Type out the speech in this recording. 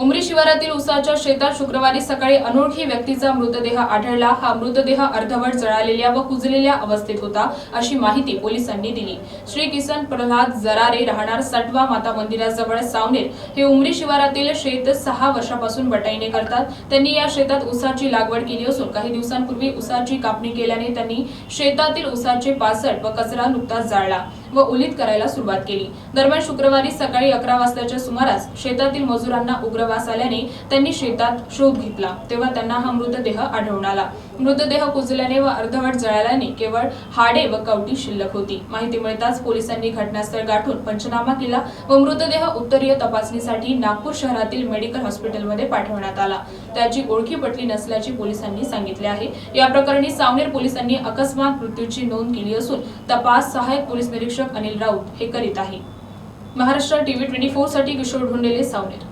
उमरी शिवारातील उसाच्या शेतात शुक्रवारी सकाळी अनोळखी व्यक्तीचा मृतदेह आढळला. हा मृतदेह अर्धवट जळालेल्या व कुजलेल्या अवस्थेत होता अशी माहिती पोलिसांनी दिली. श्री किसन प्रल्हाद जरारे राहणार सटवा माता मंदिराजवळ सावनेर हे उमरी शिवारातील शेत सहा वर्षापासून बटाईने करतात. त्यांनी या शेतात उसाची लागवड केली असून काही दिवसांपूर्वी उसाची कापणी केल्याने त्यांनी शेतातील उसाचे पासट व कचरा नुकताच जाळला. व उलीत करायला सुरुवात केली. दरम्यान शुक्रवारी सकाळी अकरा वाजताच्या सुमारास शेतातील मजुरांना उग्रवास आल्याने त्यांनी शेतात शोध घेतला. तेव्हा त्यांना हा मृतदेह आढळून आला. मृतदेह कुजल्याने व अर्धवट जळाल्याने केवळ हाडे व कवटी शिल्लक होती. माहिती मिळताच पोलिसांनी घटनास्थळ गाठून पंचनामा केला व मृतदेह उत्तरीय तपासणीसाठी नागपूर शहरातील मेडिकल हॉस्पिटलमध्ये पाठवण्यात आला. त्याची ओळखी पटली नसल्याचे पोलिसांनी सांगितले आहे. या प्रकरणी सावनेर पोलिसांनी अकस्मात मृत्यूची नोंद केली असून तपास सहाय्यक पोलीस निरीक्षक अनिल राऊत हे करीत आहे. महाराष्ट्र टीव्ही ट्वेंटी फोरसाठी किशोर ढोंडेले सावनेर.